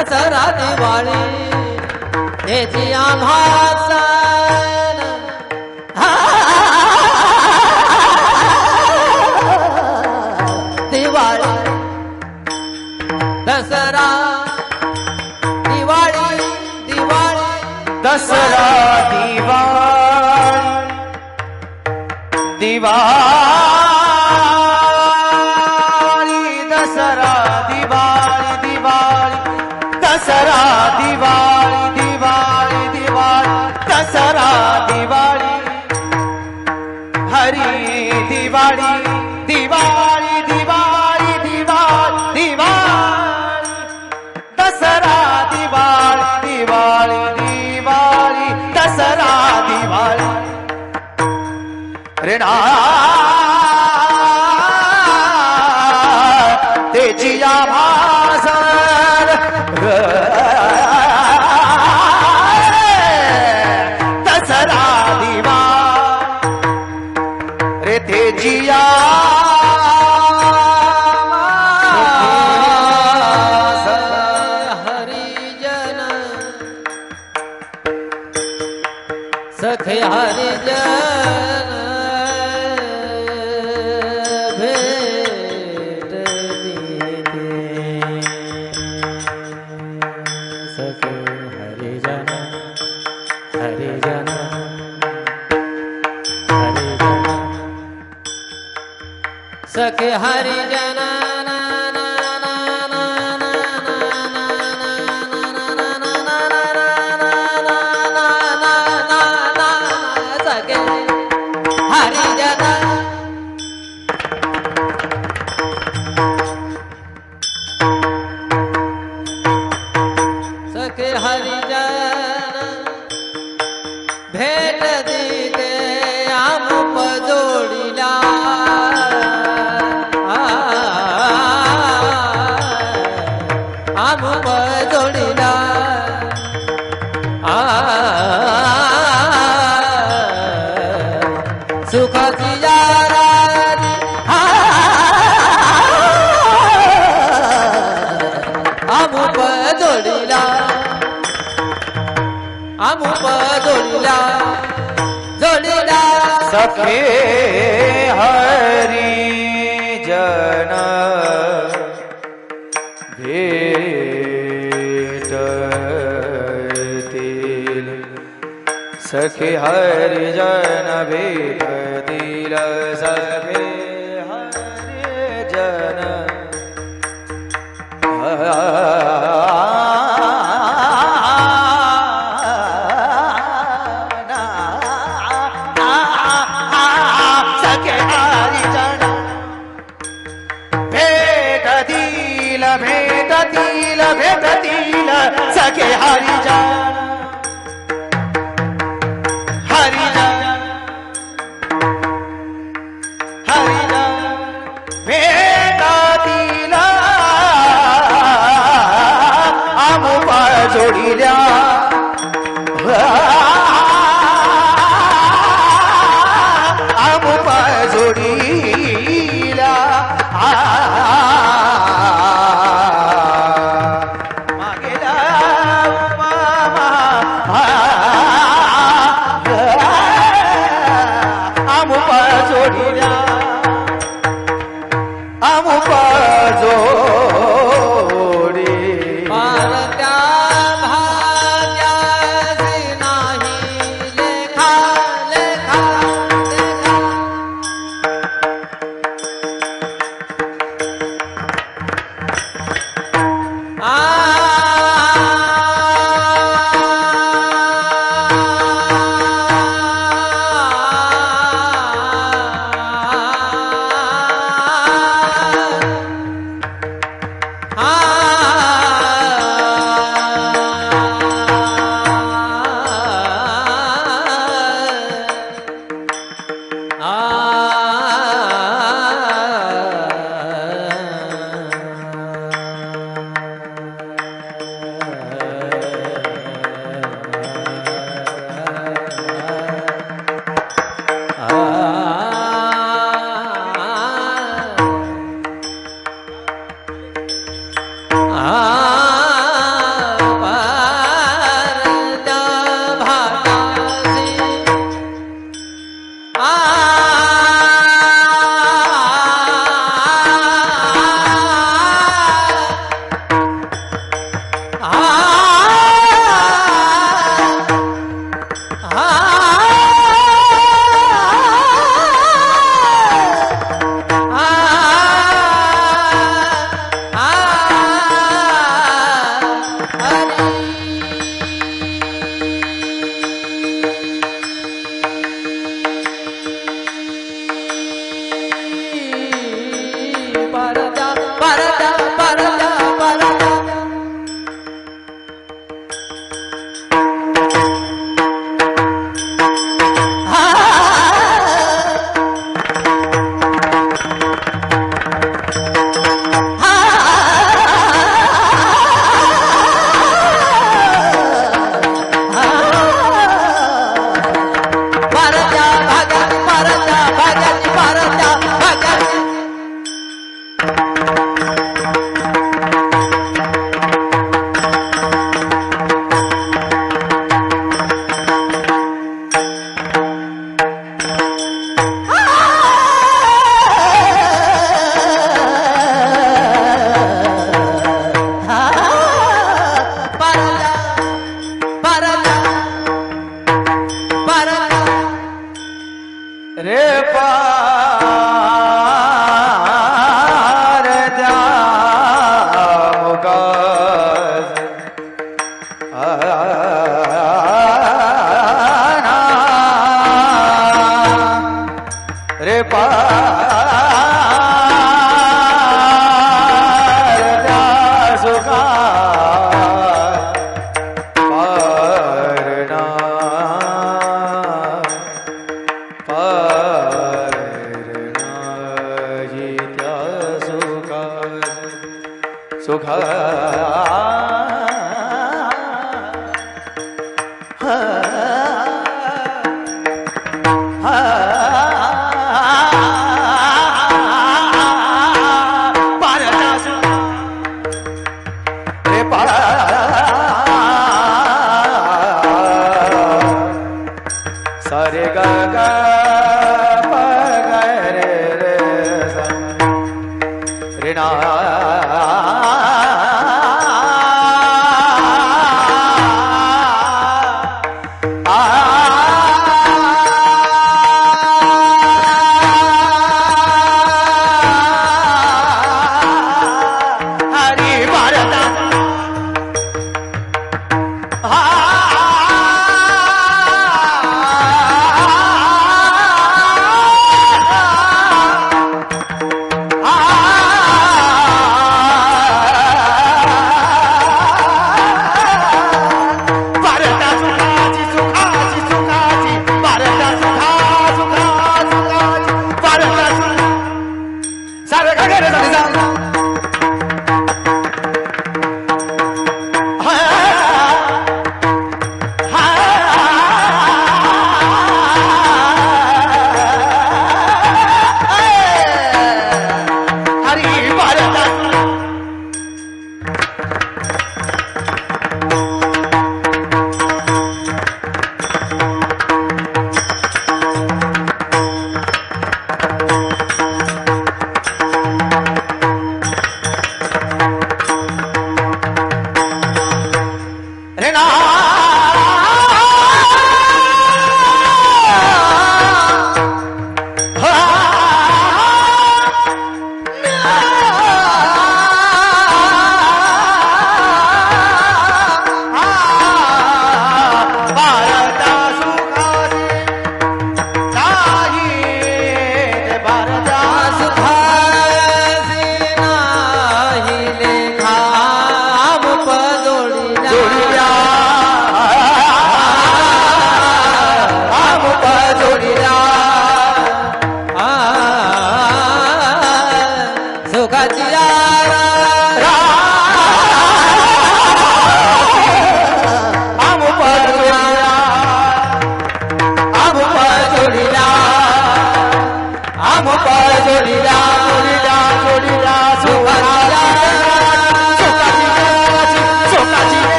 दसरा दिवाळी त्याची आम्हाला दिवाळी. दसरा. दिवाळी. दिवाळी. दसरा दिवाळी. दिवाळी. 啊。सखी हरिजन जन भेटतील सखे। Ah.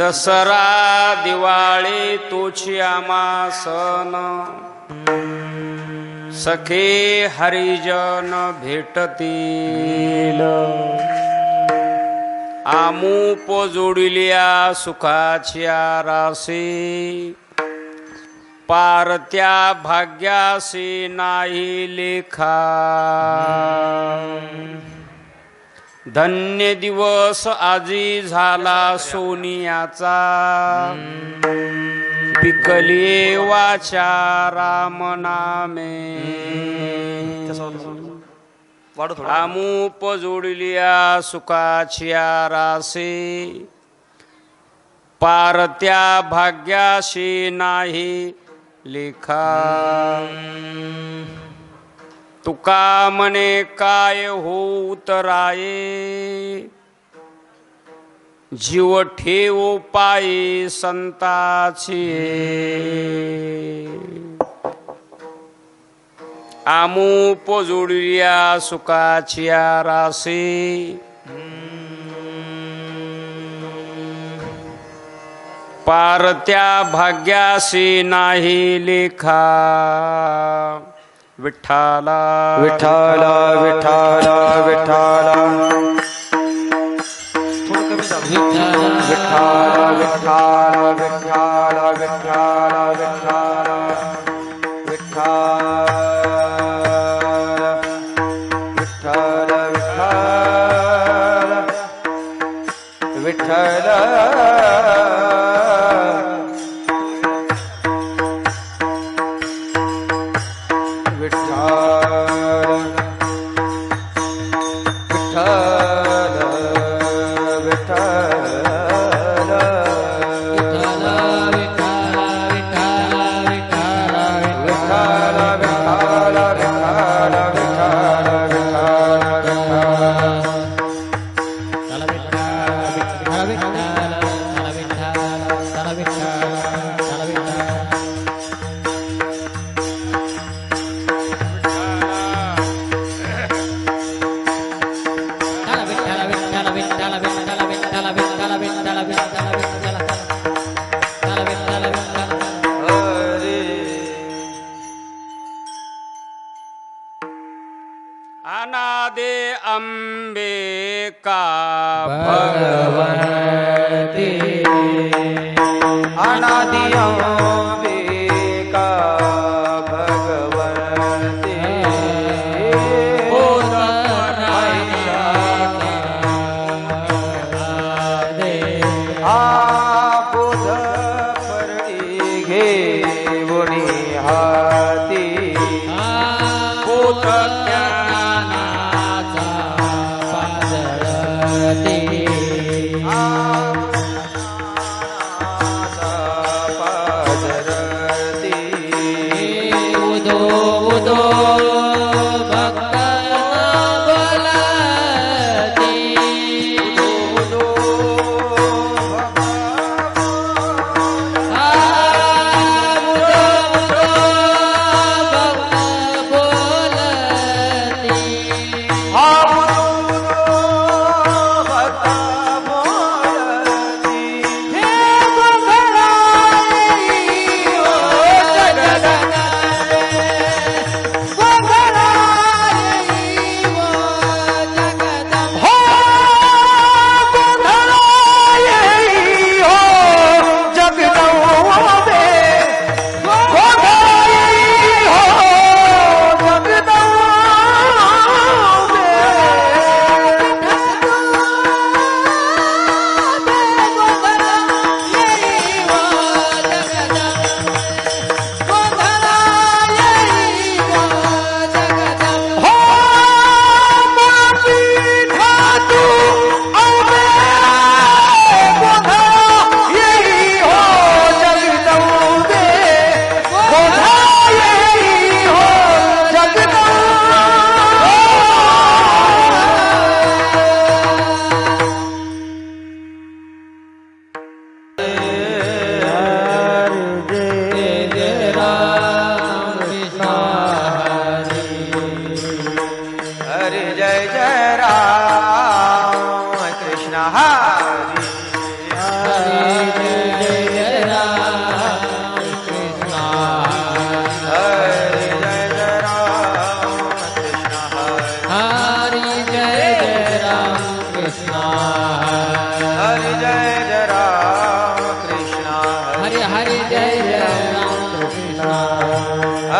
दसरा दिवाळी तुझी आमा सन सखे हरिजन भेटतील. आमूप जोडिल्या सुखाच्या राशी. पारत्या भाग्यासी नाही लेखा. धन्य दिवस आजी झाला सोनियाचा. पिकले वाचा राम नामे. रामूप जोडल्या सुखाच्या रासे. पारत्या भाग्याशी नाही लेखा. तुका म्हणे काय होत राये? जीव ठेव पायी संताची. आमूप जोडूया सुखाचिया रासे. पारत्या भाग्याशी नाही लेखा. विठ्ठला विठाला विठाला विठाला थोडं कमी दाब. विठाला विठाला विठाला विठाला अनादे अम्बिका भगवती। अनादि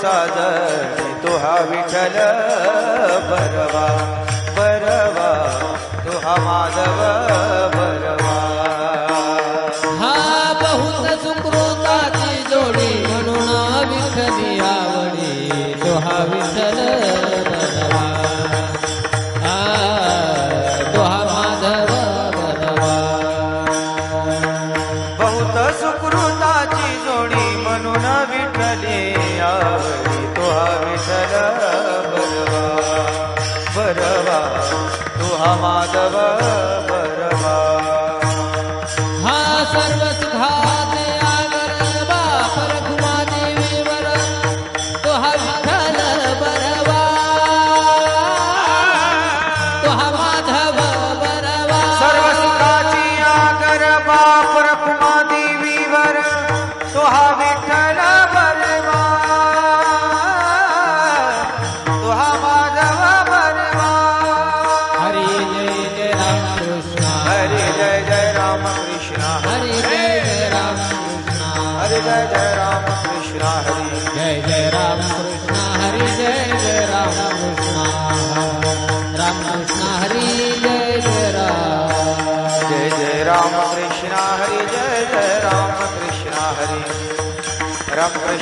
सादर तुहा विठल परवा परवा तुहा ताधवा भाविक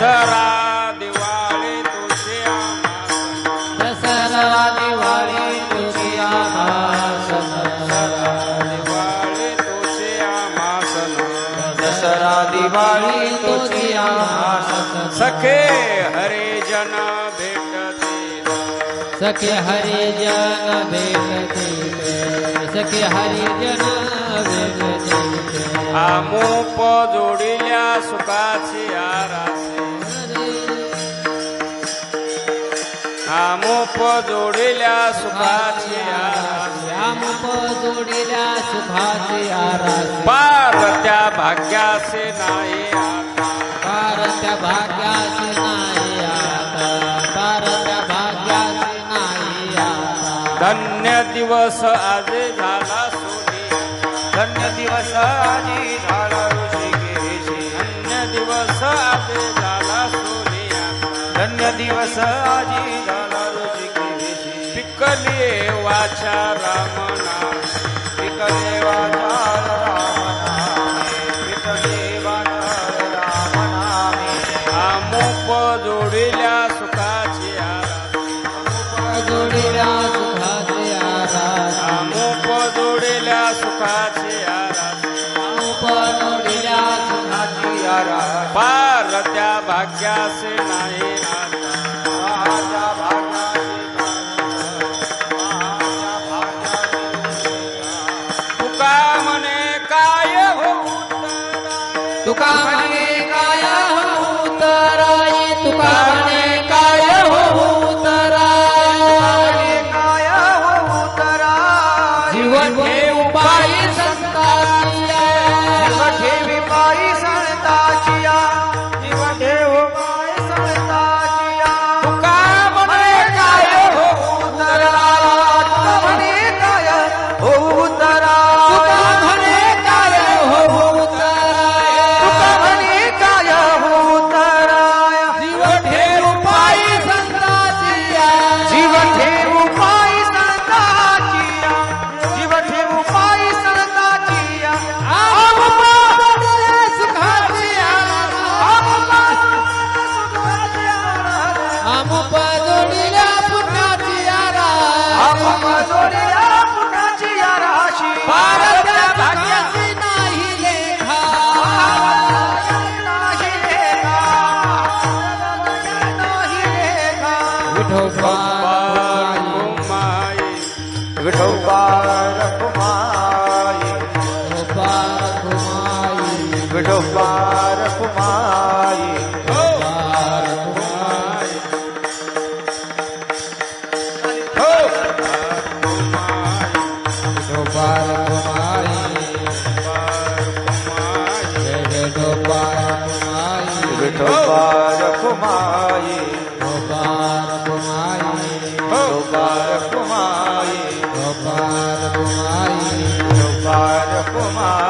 दसरा दिवाळी तुझे दसरा दिवाळी तुझे आभासन दसरा दिवाळी तुझे आभासन दसरा सखे हरे जन भेटते। सखे हरे जन भेटते। सखे हरे जन भेटते। आमोप जोडिल्या सुखाची आरास। रूप जोडिल्या सुखाची श्याम जोडिल्या सुखाची पार त्या भाग्याचे नाही पार त्या भाग्याचे नाही पार त्या भाग्याचे नाही धन्य दिवस आज झाला सोनी. धन्य दिवस आधी झाला धन्य दिवस आज झाला सोनिया धन्य दिवस आजी रामाच्या रामना देवाचा ಕುಮಾರ